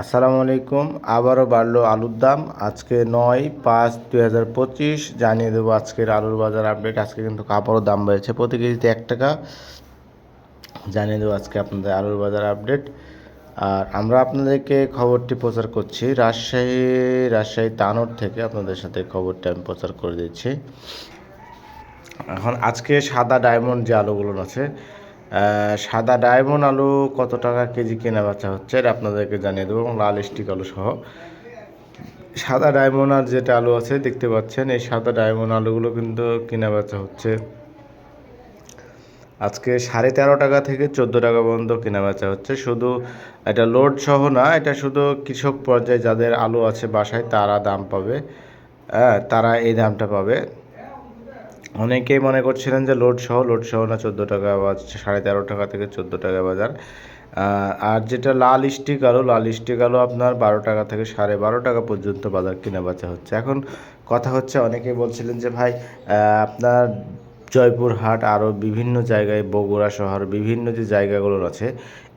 আসসালামু আলাইকুম, আবারও বাড়লো আলুর দাম। আজকে নয় পাঁচ দুই হাজার পঁচিশ, জানিয়ে দেবো আজকের আলুর বাজার আপডেট আজকে কিন্তু কাপড়ও দাম বেড়েছে প্রতি কেজিতে এক টাকা। জানিয়ে দেবো আজকে আপনাদের আলুর বাজার আপডেট আর আমরা আপনাদেরকে খবরটি প্রচার করছি। রাজশাহী রাজশাহী তানোর থেকে আপনাদের সাথে খবরটি আমি প্রচার করে দিচ্ছি। এখন আজকে সাদা ডায়মন্ড যে আলুগুলো আছে সাদা ডায়মন্ড আলু কত টাকা কেজি কেনা বেচা হচ্ছে এটা আপনাদেরকে জানিয়ে দেবো এবং লাল স্টিক আলু সহ। সাদা ডায়মন্ড আর যেটা আলু আছে দেখতে পাচ্ছেন, এই সাদা ডায়মন্ড আলুগুলো কিন্তু কেনা বেচা হচ্ছে। আজকে সাড়ে তেরো টাকা থেকে চোদ্দ টাকা পর্যন্ত কেনা বেচা হচ্ছে। শুধু এটা লোড সহ না, এটা শুধু কৃষক পর্যায়ে যাদের আলু আছে বাসায় তারা দাম পাবে হ্যাঁ তারা এই দামটা পাবে। অনেকেই মনে করছিলেন যে লোড সহ লোড সহ না চোদ্দ টাকা বা সাড়ে তেরো টাকা থেকে চোদ্দ টাকা বাজার। আর যেটা লাল স্টিক আলু লাল স্টিক আলু আপনার বারো টাকা থেকে সাড়ে বারো টাকা পর্যন্ত বাজার কেনা বেচা হচ্ছে। এখন কথা হচ্ছে, অনেকেই বলছিলেন যে ভাই আপনার জয়পুরহাট আরও বিভিন্ন জায়গায়, বগুড়া শহর, বিভিন্ন যে জায়গাগুলো আছে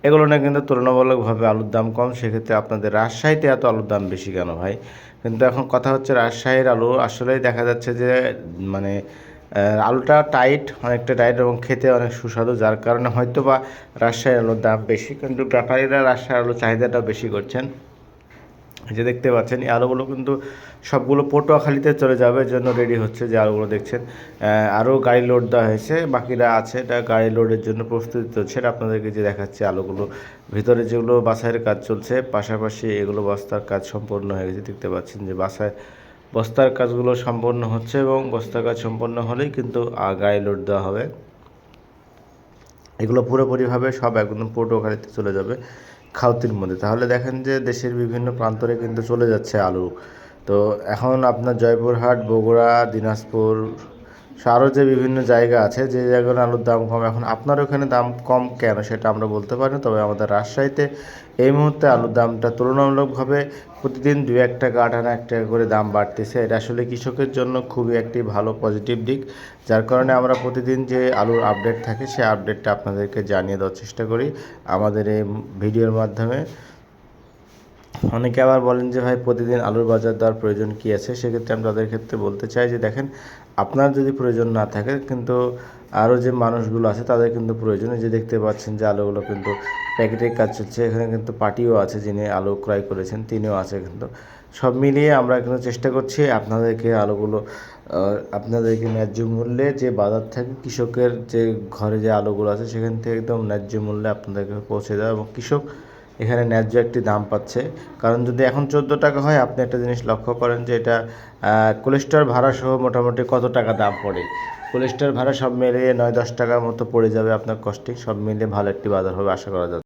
এগুলো না কিন্তু তুলনামূলকভাবে আলুর দাম কম। সেক্ষেত্রে আপনাদের রাজশাহীতে এত আলুর দাম বেশি কেন ভাই? কিন্তু এখন কথা হচ্ছে, রাজশাহীর আলু আসলেই দেখা যাচ্ছে যে মানে আলুটা টাইট অনেকটা টাইট এবং খেতে অনেক সুস্বাদু, যার কারণে হয়তো বা রাজশাহীর আলুর দাম বেশি। কিন্তু ব্যাপারীরা রাজশাহীর আলুর চাহিদাটা বেশি করছেন। যে দেখতে পাচ্ছেন, এই আলুগুলো কিন্তু সবগুলো পটুয়াখালীতে চলে যাবে জন্য রেডি হচ্ছে যে আলুগুলো দেখছেন। আরও গাড়ি লোড দেওয়া হয়েছে, বাকিরা আছে, এটা গাড়ি লোডের জন্য প্রস্তুতি চলছে। এটা আপনাদেরকে যে দেখাচ্ছে আলুগুলো, ভিতরে যেগুলো বাসায়ের কাজ চলছে, পাশাপাশি এগুলো বস্তার কাজ সম্পূর্ণ হয়ে গেছে। দেখতে পাচ্ছেন যে বাসায় বস্তার কাজগুলো সম্পন্ন হচ্ছে এবং বস্তার কাজ সম্পন্ন হলেই কিন্তু আগায় লোড দেওয়া হবে। এগুলো পুরোপুরিভাবে সব একদম পটুয়াখালীতে চলে যাবে খাউতির মধ্যে। তাহলে দেখেন যে দেশের বিভিন্ন প্রান্তরে কিন্তু চলে যাচ্ছে আলু। তো এখন আপনার জয়পুরহাট, বগুড়া, দিনাজপুর আরও যে বিভিন্ন জায়গা আছে, যে জায়গাগুলো আলুর দাম কম, এখন আপনার ওখানে দাম কম কেন সেটা আমরা বলতে পারি তবে আমাদের রাজশাহীতে এই মুহূর্তে আলুর দামটা তুলনামূলকভাবে প্রতিদিন দু এক টাকা আনা এক টাকা করে দাম বাড়তেছে। এটা আসলে কৃষকের জন্য খুবই একটি ভালো পজিটিভ দিক, যার কারণে আমরা প্রতিদিন যে আলুর আপডেট থাকে সেই আপডেটটা আপনাদেরকে জানিয়ে দেওয়ার চেষ্টা করি আমাদের এই ভিডিওর মাধ্যমে। অনেকে আবার বলেন যে, ভাই, প্রতিদিন আলুর বাজার দেওয়ার প্রয়োজন কী আছে? সেক্ষেত্রে আমি তাদের ক্ষেত্রে বলতে চাই যে, দেখেন, আপনার যদি প্রয়োজন না থাকে, কিন্তু আরও যে মানুষগুলো আছে, তাদের কিন্তু প্রয়োজন। যে দেখতে পাচ্ছেন যে, আলুগুলো কিন্তু প্যাকেটের কাজ চলছে। এখানে কিন্তু পার্টিও আছে যিনি আলু ক্রয় করেছেন, তিনিও আছে কিন্তু। সব মিলিয়ে আমরা কিন্তু চেষ্টা করছি আপনাদেরকে আলুগুলো আপনাদেরকে ন্যায্য মূল্যে যে বাজার থেকে কৃষকের যে ঘরে যে আলুগুলো আছে, সেখান থেকে একদম ন্যায্য মূল্যে আপনাদেরকে পৌঁছে দেওয়া এবং কৃষক এখানে ন্যায্য একটি দাম পাচ্ছে। কারণ যদি এখন চোদ্দ টাকা হয়, আপনি একটা জিনিস লক্ষ্য করেন যে এটা কোলেস্টার ভাড়া সহ মোটামুটি কত টাকা দাম পড়ে? কোলেস্টার ভাড়া সব মিলিয়ে নয় দশ টাকার মতো পড়ে যাবে আপনার কস্টিং সব মিলিয়ে ভালো একটি বাজার হবে, আশা করা যাচ্ছে।